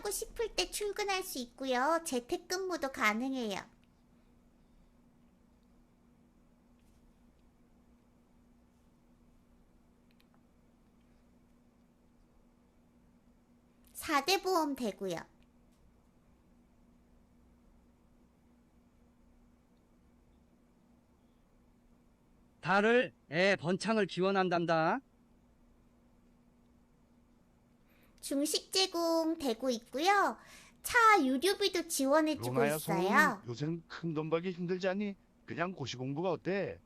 출근하고 싶을 때 출근할 수 있고요. 재택근무도 가능해요. 사대 보험 되고요. 달을 애 번창을 기원한단다. 중식 제공 되고 있고요. 차 유류비도 지원해주고 로나야 있어요. 요즘 큰 돈 벌기 힘들지 않니? 그냥 고시 공부가 어때?